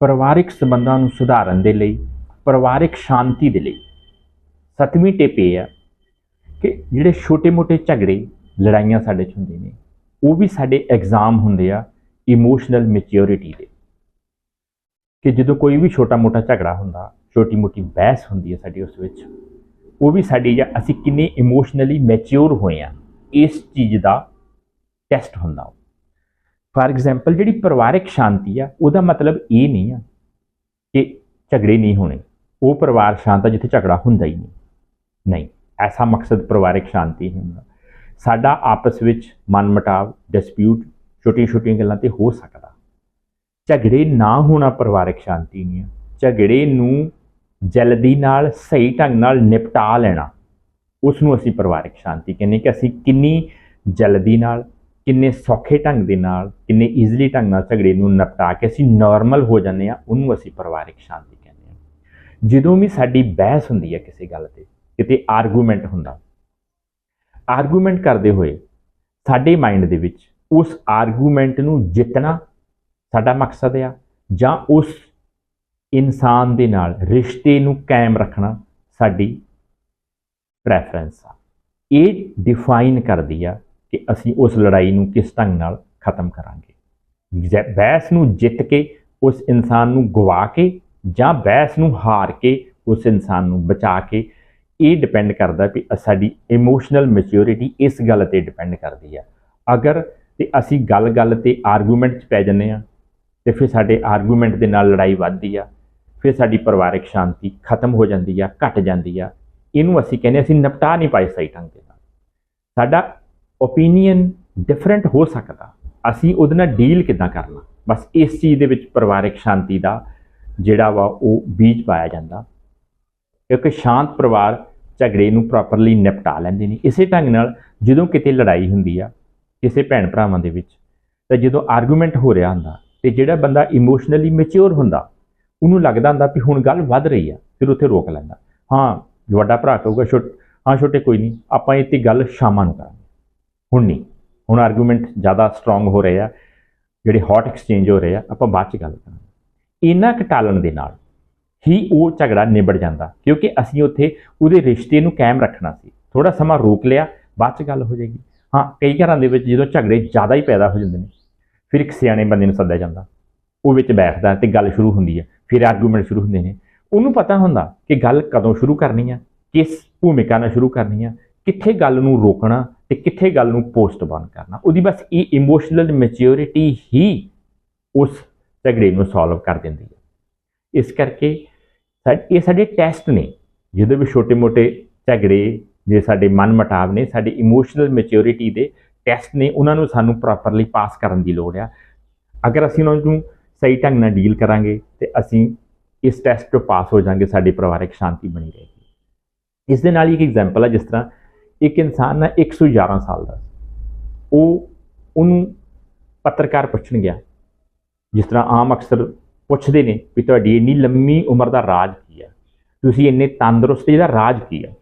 ਪਰਿਵਾਰਿਕ ਸੰਬੰਧਾਂ ਨੂੰ ਸੁਧਾਰਨ ਦੇ ਲਈ, ਪਰਿਵਾਰਿਕ ਸ਼ਾਂਤੀ ਦੇ ਲਈ। ਸਤਵੀਂ ਟਿਪ ਇਹ ਆ ਕਿ ਜਿਹੜੇ ਛੋਟੇ-ਮੋਟੇ ਝਗੜੇ, ਲੜਾਈਆਂ ਸਾਡੇ 'ਚ ਹੁੰਦੇ ਨੇ, ਉਹ ਵੀ ਸਾਡੇ ਐਗਜ਼ਾਮ ਹੁੰਦੇ ਆ ਇਮੋਸ਼ਨਲ ਮੈਚਿਓਰਿਟੀ ਦੇ। ਕਿ ਜਦੋਂ ਕੋਈ ਵੀ ਛੋਟਾ-ਮੋਟਾ ਝਗੜਾ ਹੁੰਦਾ, ਛੋਟੀ-ਮੋਟੀ ਬਹਿਸ ਹੁੰਦੀ ਹੈ ਸਾਡੀ ਉਸ ਵਿੱਚ, ਉਹ ਵੀ ਸਾਡੀ ਜਾਂ ਅਸੀਂ ਕਿੰਨੇ ਇਮੋਸ਼ਨਲੀ ਮੈਚਿਓਰ ਹੋਏ ਆ, ਇਸ ਚੀਜ਼ ਦਾ ਟੈਸਟ ਹੁੰਦਾ ਫਾਰ ਐਗਜ਼ਾਮਪਲ ਜਿਹੜੀ ਪਰਿਵਾਰਿਕ ਸ਼ਾਂਤੀ ਆ, ਉਹਦਾ ਮਤਲਬ ਇਹ ਨਹੀਂ ਆ ਕਿ ਝਗੜੇ ਨਹੀਂ ਹੋਣੇ। ਉਹ ਪਰਿਵਾਰ ਸ਼ਾਂਤ ਆ ਜਿੱਥੇ ਝਗੜਾ ਹੁੰਦਾ ਹੀ ਨਹੀਂ। ਨਹੀਂ, ਐਸਾ ਮਕਸਦ ਪਰਿਵਾਰਿਕ ਸ਼ਾਂਤੀ ਨਹੀਂ ਹੁੰਦਾ। ਸਾਡਾ ਆਪਸ ਵਿੱਚ ਮਨਮਟਾਵ ਡਿਸਪਿਊਟ ਛੋਟੀਆਂ-ਛੋਟੀਆਂ ਗੱਲਾਂ ਤੇ ਹੋ ਸਕਦਾ। ਝਗੜੇ ਨਾ ਹੋਣਾ ਪਰਿਵਾਰਿਕ ਸ਼ਾਂਤੀ ਨਹੀਂ ਆ। ਝਗੜੇ ਨੂੰ ਜਲਦੀ ਨਾਲ, ਸਹੀ ਢੰਗ ਨਾਲ ਨਿਪਟਾ ਲੈਣਾ ਉਸ ਨੂੰ ਅਸੀਂ ਪਰਿਵਾਰਿਕ ਸ਼ਾਂਤੀ ਕਹਿੰਦੇ ਕਿ ਅਸੀਂ ਕਿੰਨੀ ਜਲਦੀ ਨਾਲ ਕਿੰਨੇ ਸੌਖੇ ਢੰਗ ਦੇ ਨਾਲ, ਕਿੰਨੇ ਈਜ਼ੀਲੀ ਢੰਗ ਨਾਲ ਝਗੜੇ ਨੂੰ ਨਿਪਟਾ ਕੇ ਅਸੀਂ ਨਾਰਮਲ ਹੋ ਜਾਂਦੇ ਆ ਉਹਨੂੰ ਅਸੀਂ ਪਰਿਵਾਰਿਕ ਸ਼ਾਂਤੀ ਕਹਿੰਦੇ ਆ ਜਦੋਂ ਵੀ ਸਾਡੀ ਬਹਿਸ ਹੁੰਦੀ ਹੈ ਕਿਸੇ ਗੱਲ ਤੇ, ਕਿਤੇ ਆਰਗੂਮੈਂਟ ਹੁੰਦਾ ਆਰਗੂਮੈਂਟ ਕਰਦੇ ਹੋਏ ਸਾਡੇ ਮਾਈਂਡ ਦੇ ਵਿੱਚ ਉਸ ਆਰਗੂਮੈਂਟ ਨੂੰ ਜਿੱਤਣਾ ਸਾਡਾ ਮਕਸਦ ਆ, ਜਾਂ ਉਸ ਇਨਸਾਨ ਦੇ ਨਾਲ ਰਿਸ਼ਤੇ ਨੂੰ ਕਾਇਮ ਰੱਖਣਾ ਸਾਡੀ ਪ੍ਰੈਫਰੈਂਸ ਆ। ਇਹ ਡਿਫਾਈਨ ਕਰਦੀ ਆ ਕਿ ਅਸੀਂ ਉਸ ਲੜਾਈ ਨੂੰ ਕਿਸ ਢੰਗ ਨਾਲ ਖਤਮ ਕਰਾਂਗੇ। ਜੈ- ਬਹਿਸ ਨੂੰ ਜਿੱਤ ਕੇ ਉਸ ਇਨਸਾਨ ਨੂੰ ਗਵਾ ਕੇ ਜਾਂ ਬਹਿਸ ਨੂੰ ਹਾਰ ਕੇ ਉਸ ਇਨਸਾਨ ਨੂੰ ਬਚਾ ਕੇ, ਇਹ ਡਿਪੈਂਡ ਕਰਦਾ ਕਿ ਸਾਡੀ ਇਮੋਸ਼ਨਲ ਮੈਚਿਓਰਿਟੀ ਇਸ ਗੱਲ ਤੇ ਡਿਪੈਂਡ ਕਰਦੀ ਆ। ਅਗਰ ਤੇ ਅਸੀਂ ਗੱਲ-ਗੱਲ ਤੇ ਆਰਗੂਮੈਂਟ 'ਚ ਪੈ ਜੰਨੇ ਆ ਤੇ ਫਿਰ ਸਾਡੇ ਆਰਗੂਮੈਂਟ ਦੇ ਨਾਲ ਲੜਾਈ ਵੱਧਦੀ ਆ, ਫਿਰ ਸਾਡੀ ਪਰਿਵਾਰਕ ਸ਼ਾਂਤੀ ਖਤਮ ਹੋ ਜਾਂਦੀ ਆ, ਘਟ ਜਾਂਦੀ ਆ। ਇਹਨੂੰ ਅਸੀਂ ਕਹਿੰਦੇ ਅਸੀਂ ਨਿਪਟਾ ਨਹੀਂ ਪਾਏ ਸਹੀ ਢੰਗ ਦੇ ਨਾਲ। ਸਾਡਾ ਓਪੀਨੀਅਨ ਡਿਫਰੈਂਟ ਹੋ ਸਕਦਾ। ਅਸੀਂ ਉਹਦੇ ਨਾਲ ਡੀਲ ਕਿਦਾਂ ਕਰਨਾ? ਬਸ ਇਸ ਚੀਜ਼ ਦੇ ਵਿੱਚ ਪਰਿਵਾਰਿਕ ਸ਼ਾਂਤੀ ਦਾ ਜਿਹੜਾ ਵਾ ਉਹ ਬੀਜ ਪਾਇਆ ਜਾਂਦਾ। ਕਿਉਂਕਿ ਸ਼ਾਂਤ ਪਰਿਵਾਰ ਝਗੜੇ ਨੂੰ ਪ੍ਰੋਪਰਲੀ ਨਿਪਟਾ ਲੈਂਦੇ ਨੇ। ਇਸੇ ਢੰਗ ਨਾਲ ਜਦੋਂ ਕਿਤੇ ਲੜਾਈ ਹੁੰਦੀ ਆ, ਕਿਸੇ ਭੈਣ ਭਰਾਵਾਂ ਦੇ ਵਿੱਚ, ਤਾਂ ਜਦੋਂ ਆਰਗੂਮੈਂਟ ਹੋ ਰਿਹਾ ਹੁੰਦਾ ਤੇ ਜਿਹੜਾ ਬੰਦਾ ਇਮੋਸ਼ਨਲੀ ਮੈਚੁਰ ਹੁੰਦਾ, ਉਹਨੂੰ ਲੱਗਦਾ ਹੁੰਦਾ ਵੀ ਹੁਣ ਗੱਲ ਵੱਧ ਰਹੀ ਆ, ਫਿਰ ਉੱਥੇ ਰੋਕ ਲੈਂਦਾ। ਹਾਂ ਵੱਡਾ ਭਰਾ ਕਹੂਗਾ, ਛੋਟ, ਹਾਂ, ਛੋਟੇ ਕੋਈ ਨਹੀਂ, ਆਪਾਂ ਇਹ ਤੇ ਗੱਲ ਸ਼ਾਮਾਂ ਨੂੰ ਕਰਾਂਗੇ। ਹੁਣ ਨਹੀਂ। ਹੁਣ ਆਰਗੂਮੈਂਟ ਜ਼ਿਆਦਾ ਸਟਰੋਂਗ ਹੋ ਰਹੇ ਆ, ਜਿਹੜੇ ਹੌਟ ਐਕਸਚੇਂਜ ਹੋ ਰਹੇ ਆ, ਆਪਾਂ ਬਾਅਦ ਚ ਗੱਲ ਕਰਾਂਗੇ। ਇਹਨਾਂ ਘਟਾਲਣ ਦੇ ਨਾਲ ਹੀ ਉਹ ਝਗੜਾ ਨਿਬੜ ਜਾਂਦਾ, ਕਿਉਂਕਿ ਅਸੀਂ ਉੱਥੇ ਉਹਦੇ ਰਿਸ਼ਤੇ ਨੂੰ ਕਾਇਮ ਰੱਖਣਾ ਸੀ। ਥੋੜਾ ਸਮਾਂ ਰੋਕ ਲਿਆ, ਬਾਅਦ ਚ ਗੱਲ ਹੋ ਜਾਏਗੀ। ਹਾਂ, ਕਈ ਘਰਾਂ ਦੇ ਵਿੱਚ ਜਦੋਂ ਝਗੜੇ ਜ਼ਿਆਦਾ ਹੀ ਪੈਦਾ ਹੋ ਜਾਂਦੇ ਨੇ, ਫਿਰ ਇੱਕ ਸਿਆਣੇ ਬੰਦੇ ਨੂੰ ਸੱਦਿਆ ਜਾਂਦਾ। ਉਹ ਵਿੱਚ ਬੈਠਦਾ ਤੇ ਗੱਲ ਸ਼ੁਰੂ ਹੁੰਦੀ ਹੈ ਫਿਰ ਆਰਗੂਮੈਂਟ ਸ਼ੁਰੂ ਹੁੰਦੇ ਨੇ। ਉਹਨੂੰ ਪਤਾ ਹੁੰਦਾ ਕਿ ਗੱਲ ਕਦੋਂ ਸ਼ੁਰੂ ਕਰਨੀ ਹੈ ਕਿਸ ਭੂਮਿਕਾ ਨਾਲ ਸ਼ੁਰੂ ਕਰਨੀ ਹੈ ਕਿੱਥੇ ਗੱਲ ਨੂੰ ਰੋਕਣਾ ਤੇ ਕਿੱਥੇ ਗੱਲ ਨੂੰ ਪੋਸਟਪੋਨ ਕਰਨਾ। ਉਹਦੀ ਬਸ ਇਹ ਇਮੋਸ਼ਨਲ ਮੈਚਿਓਰਿਟੀ ਹੀ ਉਸ ਝਗੜੇ ਨੂੰ ਸੋਲਵ ਕਰ ਦਿੰਦੀ ਹੈ। ਇਸ ਕਰਕੇ ਸਾ- ਇਹ ਸਾਡੇ ਟੈਸਟ ਨੇ। ਜਿਹਦੇ ਵਿੱਚ ਛੋਟੇ-ਮੋਟੇ ਝਗੜੇ ਜੇ ਸਾਡੇ ਮਨ ਮਟਾਵ ਨੇ, ਸਾਡੀ ਇਮੋਸ਼ਨਲ ਮੈਚਿਓਰਿਟੀ ਦੇ ਟੈਸਟ ਨੇ, ਉਹਨਾਂ ਨੂੰ ਸਾਨੂੰ ਪ੍ਰੋਪਰਲੀ ਪਾਸ ਕਰਨ ਦੀ ਲੋੜ ਆ। ਅਗਰ ਅਸੀਂ ਉਹਨਾਂ ਨੂੰ ਸਹੀ ਢੰਗ ਨਾਲ ਡੀਲ ਕਰਾਂਗੇ, ਤੇ ਅਸੀਂ ਇਸ ਟੈਸਟ ਤੋਂ ਪਾਸ ਹੋ ਜਾਾਂਗੇ, ਸਾਡੀ ਪਰਿਵਾਰਕ ਸ਼ਾਂਤੀ ਬਣੀ ਰਹੇਗੀ। ਇਸ ਦੇ ਨਾਲ ਹੀ ਇੱਕ ਐਗਜ਼ਾਮਪਲ ਹੈ ਜਿਸ ਤਰ੍ਹਾਂ ਇੱਕ ਇਨਸਾਨ ਨਾ 111 ਸਾਲ ਦਾ ਉਹ ਉਹਨੂੰ ਪੱਤਰਕਾਰ ਪੁੱਛਣ ਗਿਆ, ਜਿਸ ਤਰ੍ਹਾਂ ਆਮ ਅਕਸਰ ਪੁੱਛਦੇ ਨੇ ਵੀ ਤੁਹਾਡੀ ਇੰਨੀ ਲੰਮੀ ਉਮਰ ਦਾ ਰਾਜ ਕੀ ਹੈ ਤੁਸੀਂ ਇੰਨੇ ਤੰਦਰੁਸਤੀ ਦਾ ਰਾਜ ਕੀ ਹੈ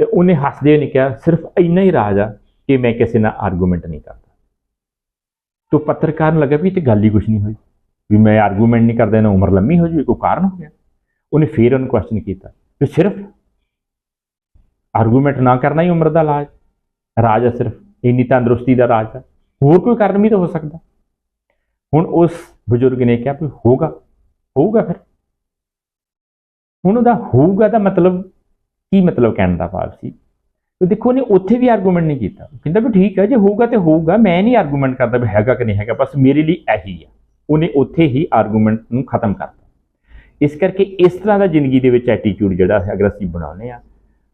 ਤੇ ਉਹਨੇ ਹੱਸਦੇ ਹੋਏ ਨੇ ਕਿਹਾ, ਸਿਰਫ ਇੰਨਾ ਹੀ ਰਾਜ ਆ ਕਿ ਮੈਂ ਕਿਸੇ ਨਾਲ ਆਰਗੂਮੈਂਟ ਨਹੀਂ ਕਰਦਾ। ਤੋ ਪੱਤਰਕਾਰ ਨੂੰ ਲੱਗਾ ਵੀ ਇਹ ਤੇ ਗੱਲ ਹੀ ਕੁਝ ਨਹੀਂ ਹੋਈ, ਵੀ ਮੈਂ ਆਰਗੂਮੈਂਟ ਨਹੀਂ ਕਰਦਾ, ਨਾ ਉਮਰ ਲੰਮੀ ਹੋ ਜਾਊਗੀ ਕੋਈ ਕਾਰਨ ਹੋ ਗਿਆ। ਉਹਨੇ ਫੇਰ ਉਹਨੂੰ ਕੁਐਸਚਨ ਕੀਤਾ, ਵੀ ਸਿਰਫ ਆਰਗੂਮੈਂਟ ਨਾ ਕਰਨਾ ਹੀ ਉਮਰ ਦਾ ਰਾਜ ਰਾਜ ਹੈ ਸਿਰਫ, ਇੰਨੀ ਤੰਦਰੁਸਤੀ ਦਾ ਰਾਜ ਹੈ ਹੋਰ ਕੋਈ ਕਾਰਨ ਵੀ ਤਾਂ ਹੋ ਸਕਦਾ। ਹੁਣ ਉਸ ਬਜ਼ੁਰਗ ਨੇ ਕਿਹਾ ਵੀ ਹੋਗਾ ਹੋਊਗਾ ਫਿਰ। ਹੁਣ ਉਹਦਾ ਹੋਊਗਾ ਦਾ ਮਤਲਬ ਕੀ ਮਤਲਬ ਕਹਿਣ ਦਾ ਭਾਵ ਸੀ? ਤੇ ਦੇਖੋ ਉਹਨੇ ਉੱਥੇ ਵੀ ਆਰਗੂਮੈਂਟ ਨਹੀਂ ਕੀਤਾ। ਕਹਿੰਦਾ ਵੀ ਠੀਕ ਹੈ ਜੇ ਹੋਊਗਾ ਤੇ ਹੋਊਗਾ, ਮੈਂ ਨਹੀਂ ਆਰਗੂਮੈਂਟ ਕਰਦਾ ਵੀ ਹੈਗਾ ਕਿ ਨਹੀਂ ਹੈਗਾ, ਬਸ ਮੇਰੇ ਲਈ ਇਹੀ ਆ। ਉਹਨੇ ਉੱਥੇ ਹੀ ਆਰਗੂਮੈਂਟ ਨੂੰ ਖਤਮ ਕਰਤਾ। ਇਸ ਕਰਕੇ ਇਸ ਤਰ੍ਹਾਂ ਦਾ ਜ਼ਿੰਦਗੀ ਦੇ ਵਿੱਚ ਐਟੀਟਿਊਡ ਜਿਹੜਾ ਹੈ ਅਗਰ ਅਸੀਂ ਬਣਾਉਂਦੇ ਆ।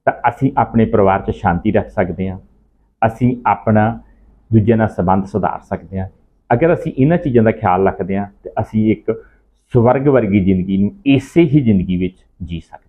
ਤਾਂ ਅਸੀਂ ਆਪਣੇ ਪਰਿਵਾਰ 'ਚ ਸ਼ਾਂਤੀ ਰੱਖ ਸਕਦੇ ਹਾਂ। ਅਸੀਂ ਆਪਣਾ ਦੂਜਿਆਂ ਨਾਲ ਸੰਬੰਧ ਸੁਧਾਰ ਸਕਦੇ ਹਾਂ। ਅਗਰ ਅਸੀਂ ਇਹਨਾਂ ਚੀਜ਼ਾਂ ਦਾ ਖਿਆਲ ਰੱਖਦੇ ਹਾਂ ਤੇ ਅਸੀਂ ਇੱਕ ਸਵਰਗ ਵਰਗੀ ਜ਼ਿੰਦਗੀ ਨੂੰ ਇਸੇ ਹੀ ਜ਼ਿੰਦਗੀ ਵਿੱਚ ਜੀ ਸਕਦੇ